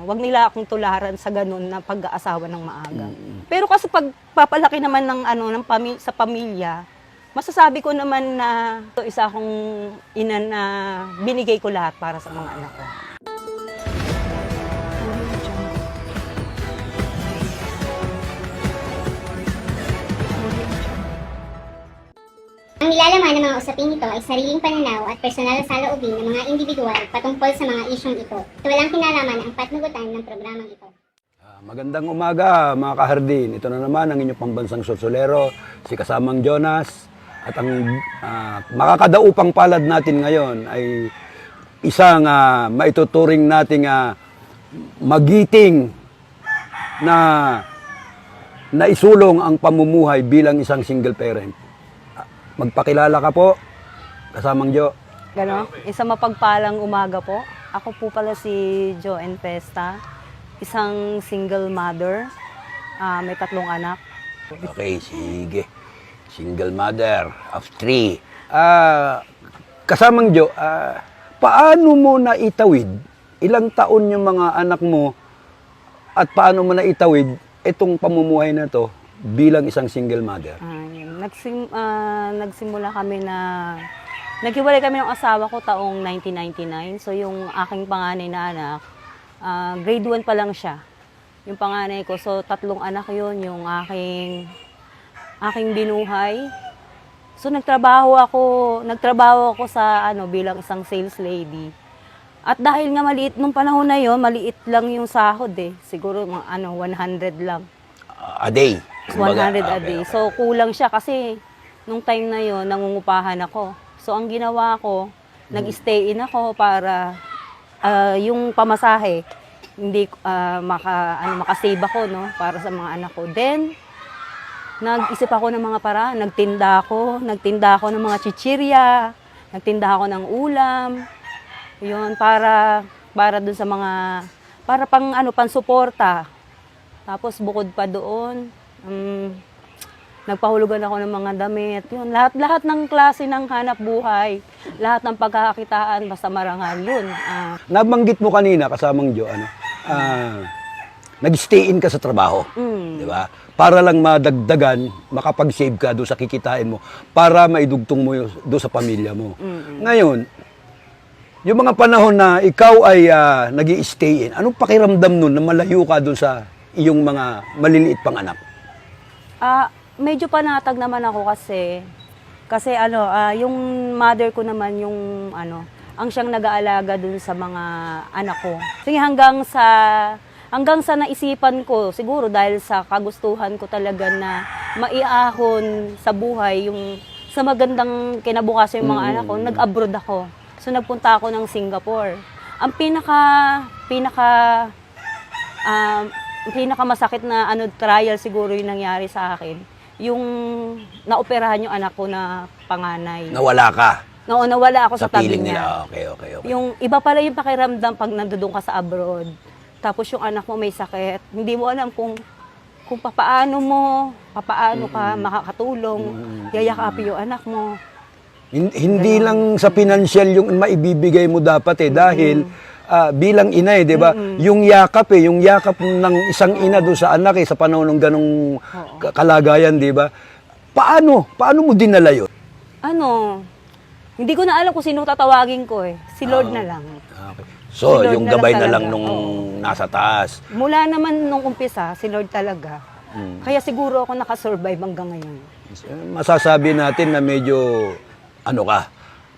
Huwag nila akong tularan sa ganun na pag-aasawa ng maaga. Pero kasi pag papalaki naman ng ano ng pami- sa pamilya, masasabi ko naman na ito isa akong ina na binigay ko lahat para sa mga anak ko. Ang nilalaman ng mga usaping ito ay sariling pananaw at personal na saloobin ng mga individual patungkol sa mga isyong ito. At walang kinalaman ang patnugutan ng programang ito. Ah, Magandang umaga mga kahardin. Ito na naman ang inyong pambansang sorsolero, si kasamang Jonas. At ang ah, makakadaupang palad natin ngayon ay isang ah, maituturing nating ah, magiting na naisulong ang pamumuhay bilang isang single parent. Magpakilala ka po, kasamang Jo. Gano? Isang mapagpalang umaga po. Ako po pala si Joanne Pesta, isang single mother. Ah, may tatlong anak. Okay, sige. Single mother of three. Ah, kasamang Jo, ah, paano mo na itawid? Ilang taon yung mga anak mo at paano mo na itawid itong pamumuhay na to bilang isang single mother? Ah, yun. Nagsim, ah, nagsimula kami na naghiwalay kami ng asawa ko taong 1999. So yung aking panganay na anak, ah, grade 1 pa lang siya. Yung panganay ko. So tatlong anak yun, yung aking aking binuhay. So nagtrabaho ako, nagtrabaho ako sa ano bilang isang sales lady. At dahil nga maliit nung panahon na yon, maliit lang yung sahod eh. Siguro mga ano 100 lang. A day. 100 Kumbaga, a okay, day. okay. So, kulang siya kasi nung time na yon nangungupahan ako. So, ang ginawa ko, nag-stay in ako para ah, yung pamasahe, hindi ah, maka, ano, makasave ako no, para sa mga anak ko. Then, nag-isip ako ng mga paraan. Nagtinda ako. Nagtinda ako ng mga chichirya. Nagtinda ako ng ulam. Yun, para, para dun sa mga, para pang ano, pansuporta. Tapos bukod pa doon, um, nagpahulugan ako ng mga damit. Yun, lahat, lahat ng klase ng hanap buhay, lahat ng pagkakakitaan, basta marangal yun. Ah, Nabanggit mo kanina, kasamang Jo, ano, ah, nag-stay in ka sa trabaho. mm, Di ba? Para lang madagdagan, makapag-save ka doon sa kikitain mo, para maidugtong mo doon sa pamilya mo. mm, Ngayon, yung mga panahon na ikaw ay uh, nag stay in, anong pakiramdam nun na malayo ka doon sa iyong mga maliliit pang anak? Ah, medyo panatag naman ako kasi kasi ano, ah, yung mother ko naman yung ano, ang siyang nag-aalaga dun sa mga anak ko. Sige hanggang sa hanggang sa naisipan ko siguro dahil sa kagustuhan ko talaga na maiahon sa buhay yung sa magandang kinabukasan yung mga Mm. anak ko, nag-abroad ako. So nagpunta ako ng Singapore. Ang pinaka pinaka um, pinakamasakit na ano trial siguro yung nangyari sa akin. Yung naoperahan yung anak ko na panganay. Nawala ka Oo, nawala ako sa, sa, tabi niya. nila. Ah, Okay, okay, okay. Yung iba pala yung pakiramdam pag nandoon ka sa abroad. Tapos yung anak mo may sakit. Hindi mo alam kung kung papaano mo, papaano ka makakatulong, yayakapin yung anak mo. Hin- Hindi lang sa financial yung maibibigay mo dapat eh dahil ah, bilang ina eh, 'di ba? Yung yakap eh, yung yakap ng isang ina do sa anak eh sa panahon ng ganong ka- kalagayan, 'di ba? Paano? Paano mo dinala 'yon? Ano, hindi ko na alam kung sino tatawagin ko eh. Si Lord Ah. na lang. Okay. So, Si Lord yung na lang gabay na lang talaga. nung nasa taas. Mula naman nung umpisa, si Lord talaga. Mm. Kaya siguro ako nakasurvive hanggang ngayon. Masasabi natin na medyo ano ka,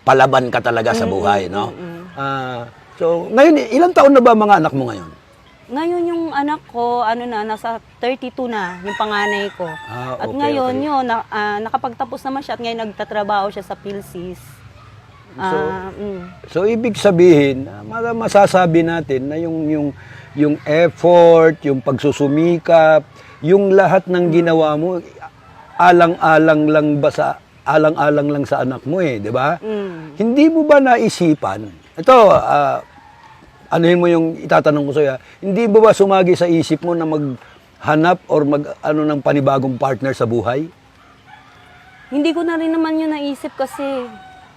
palaban ka talaga sa buhay, no? Ah, so, ngayon ilang taon na ba mga anak mo ngayon? Ngayon yung anak ko, ano na, nasa 32 na, yung panganay ko. Ah, at okay, ngayon okay. yun, na, ah, nakapagtapos naman siya at ngayon nagtatrabaho siya sa PhilSys. Ah, mm. So ibig sabihin, ah, ma- masasabi natin na yung yung yung effort, yung pagsusumikap, yung lahat ng ginawa mo alang-alang lang ba sa alang-alang lang sa anak mo eh, 'di ba? Mm. Hindi mo ba naisipan? Ito, ah, anuhin mo yung itatanong ko sa'yo. ah. Hindi mo ba sumagi sa isip mo na maghanap or mag ano ng panibagong partner sa buhay? Hindi ko na rin naman yun naisip kasi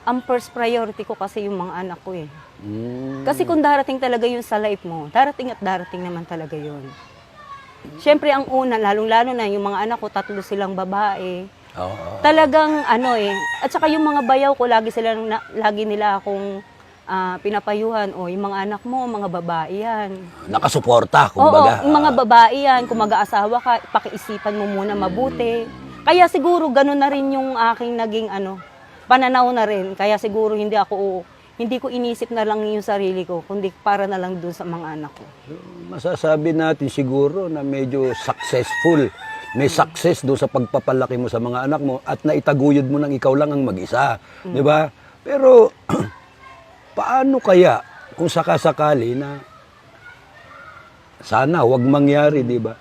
ang first priority ko kasi yung mga anak ko eh. Mm. Kasi kung darating talaga yun sa life mo, darating at darating naman talaga yun. Siyempre ang una, lalong-lalo na yung mga anak ko, tatlo silang babae. Oo. Talagang ano eh, at saka yung mga bayaw ko, lagi sila na, lagi nila akong ah, pinapayuhan, o yung mga anak mo, mga babae yan. Nakasuporta, Oo, kumbaga. yung mga babae yan, kung mag-aasawa ka, pakiisipan mo muna mabuti. Kaya siguro ganun na rin yung aking naging ano, pananaw na rin. Kaya siguro hindi ako, hindi ko inisip na lang yung sarili ko, kundi para na lang dun sa mga anak ko. masasabi natin siguro na medyo successful. May success doon sa pagpapalaki mo sa mga anak mo at naitaguyod mo nang ikaw lang ang mag-isa. Di ba? Pero, paano kaya kung sakasakali na sana wag mangyari, di ba?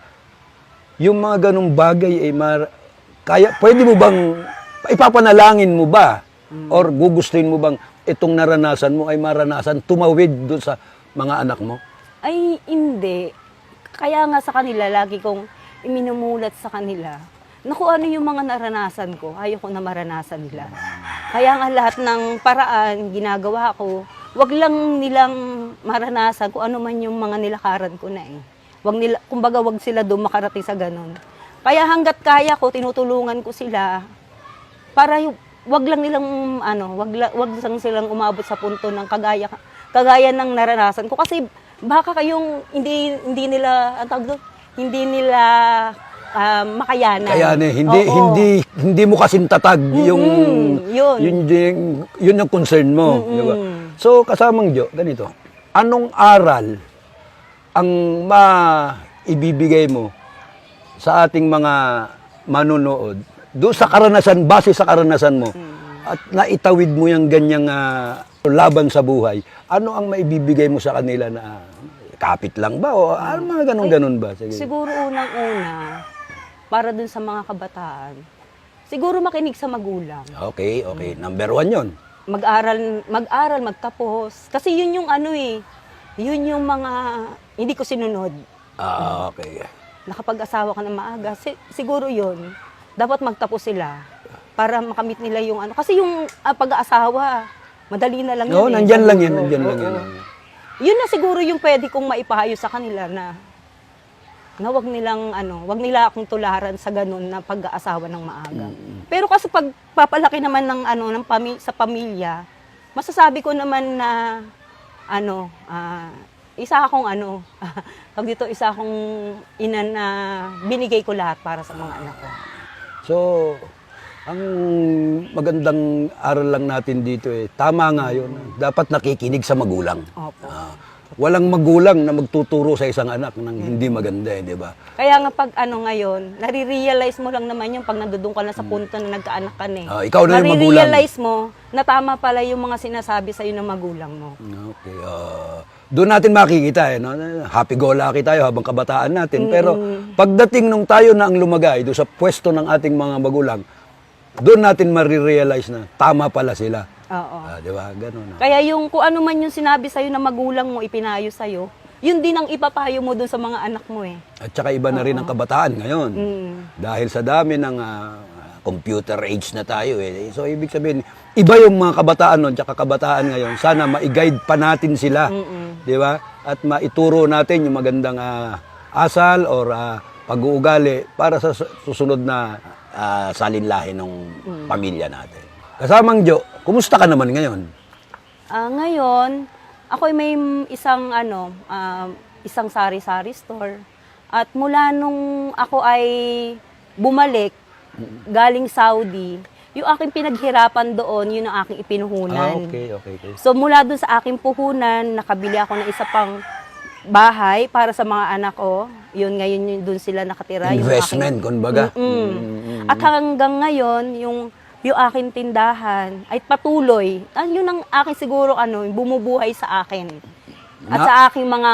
Yung mga ganong bagay ay mar kaya pwede mo bang ipapanalangin mo ba or gugustuhin mo bang itong naranasan mo ay maranasan tumawid doon sa mga anak mo? Ay, hindi. Kaya nga sa kanila, lagi kong iminumulat sa kanila na kung ano yung mga naranasan ko, ayaw ko na maranasan nila. Kaya nga lahat ng paraan, ginagawa ko, wag lang nilang maranasan kung ano man yung mga nilakaran ko na eh. Wag nila, kumbaga wag sila doon makarating sa ganun. Kaya hanggat kaya ko, tinutulungan ko sila para wag lang nilang ano, wag wag lang silang umabot sa punto ng kagaya kagaya ng naranasan ko kasi baka kayong hindi hindi nila ang tawag doon, hindi nila ah, makayanan. Kaya ne, hindi Oo. hindi hindi mo kasing tatag yung yun. yun yung yun ang concern mo, di ba? So kasamang Jo, ganito. Anong aral ang maibibigay mo sa ating mga manunood do sa karanasan base sa karanasan mo at naitawid mo yung ganyang ah, laban sa buhay ano ang maibibigay mo sa kanila na kapit lang ba o ano mga ganun ganun ba sige Siguro unang-una para dun sa mga kabataan. Siguro makinig sa magulang. okay okay number one yon Mag-aral, mag-aral, magtapos. Kasi yun yung ano eh, yun yung mga hindi ko sinunod. Ah, okay. nakapag-asawa ka na maaga, si- siguro yun, dapat magtapos sila para makamit nila yung ano. Kasi yung ah, pag-aasawa, madali na lang No, yun. eh. nandyan lang yan, Oo, nandyan lang oo. yan. Yun na siguro yung pwede kong maipahayo sa kanila na na wag nilang ano, wag nila akong tularan sa ganun na pag-aasawa ng maaga. Pero kasi pag papalaki naman ng ano ng pami- sa pamilya, masasabi ko naman na ano, ah, isa akong ano, pag dito isa akong ina na binigay ko lahat para sa mga anak ko. So, ang magandang aral lang natin dito eh, tama nga yun. Dapat nakikinig sa magulang. Opo. Ah, walang magulang na magtuturo sa isang anak ng hindi maganda eh, di ba? Kaya nga pag ano ngayon, nare-realize mo lang naman yung pag nandudong ka na sa punto na nagkaanak ka na eh. Ah, ikaw na yung magulang. Nare-realize mo na tama pala yung mga sinasabi sa'yo ng magulang mo. Okay. ah, doon natin makikita eh, no? happy-go-lucky tayo habang kabataan natin. Pero pagdating nung tayo na ang lumagay doon sa pwesto ng ating mga magulang, doon natin marirealize na tama pala sila. Oo. Ah, di ba? Ganun. ah. Kaya yung kung ano man yung sinabi sa'yo na magulang mo, ipinayo sa'yo, yun din ang ipapayo mo dun sa mga anak mo eh. At saka iba na rin ang kabataan ngayon. Mm. Dahil sa dami ng ah, computer age na tayo eh. So ibig sabihin, iba yung mga kabataan noon tsaka kabataan ngayon. Sana ma-guide pa natin sila. Di ba? At maituro natin yung magandang ah, asal or ah, pag-uugali para sa su- susunod na ah, salinlahi ng pamilya natin. Kasamang Jo, kumusta ka naman ngayon? Ah, ngayon, ako may isang ano, ah, isang sari-sari store. At mula nung ako ay bumalik galing Saudi, yung aking pinaghirapan doon, yun ang aking ipinuhunan. Ah, okay, okay, okay. So mula dun sa aking puhunan, nakabili ako ng isa pang bahay para sa mga anak ko. Yun ngayon yun dun sila nakatira. Yung Investment, aking- kumbaga. Mm-mm. Mm-mm. At hanggang ngayon, yung yung aking tindahan ay patuloy. Ah, yun ang aking siguro ano, bumubuhay sa akin. At Na- sa aking mga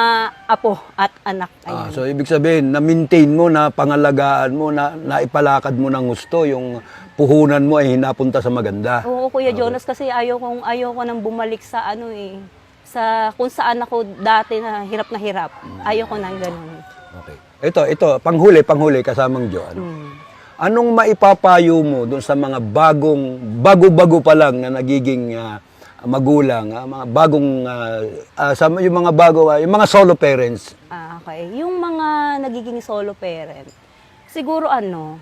apo at anak. Ah, Ayun. so ibig sabihin, na-maintain mo, na pangalagaan mo, na naipalakad mo ng gusto, yung puhunan mo ay hinapunta sa maganda. Oo, Kuya Jonas, kasi ayaw kong ayaw ko nang bumalik sa ano eh, sa kung saan ako dati na hirap na hirap. Ayaw ko nang ganun. Okay. Ito, ito, panghuli, panghuli, kasamang Jo. Ano? Mm. Anong maipapayo mo doon sa mga bagong, bago-bago pa lang na nagiging ah, magulang, ah, mga bagong, ah, ah, sa, yung mga bago, ah, yung mga solo parents? Ah, okay. Yung mga nagiging solo parent, siguro ano,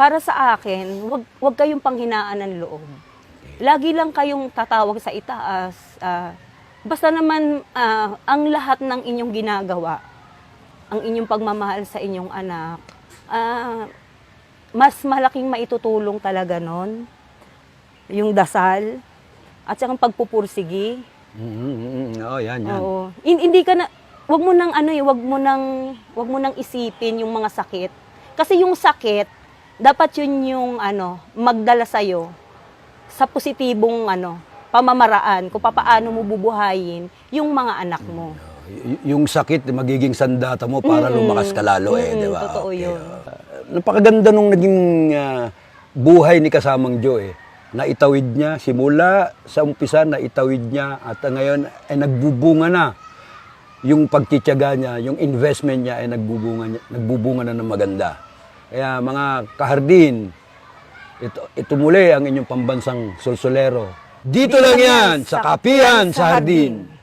para sa akin, wag, wag kayong panghinaan ng loob. Lagi lang kayong tatawag sa itaas. ah, basta naman, ah, ang lahat ng inyong ginagawa, ang inyong pagmamahal sa inyong anak, ah, mas malaking maitutulong talaga nun. Yung dasal, at saka pagpupursigi. Mm-hmm. Oh, yan, yan. Oo. Hin- hindi ka na wag mo nang ano eh, wag mo nang wag mo nang isipin yung mga sakit. Kasi yung sakit, dapat yun yung ano, magdala sa sa positibong ano, pamamaraan kung papaano mo bubuhayin yung mga anak mo. Y- yung sakit, magiging sandata mo para Mm-mm. lumakas ka lalo eh, Mm-mm, di ba? totoo yun. ah. Napakaganda nung naging ah, buhay ni Kasamang Joe eh. Naitawid niya, simula sa umpisa, naitawid niya at ngayon ay nagbubunga na yung pagtityaga niya, yung investment niya ay nagbubunga, niya- nagbubunga na ng maganda. Kaya mga kahardin, ito, ito muli ang inyong pambansang sulsulero. Dito lang yan, sa Kapihan sa Hardin.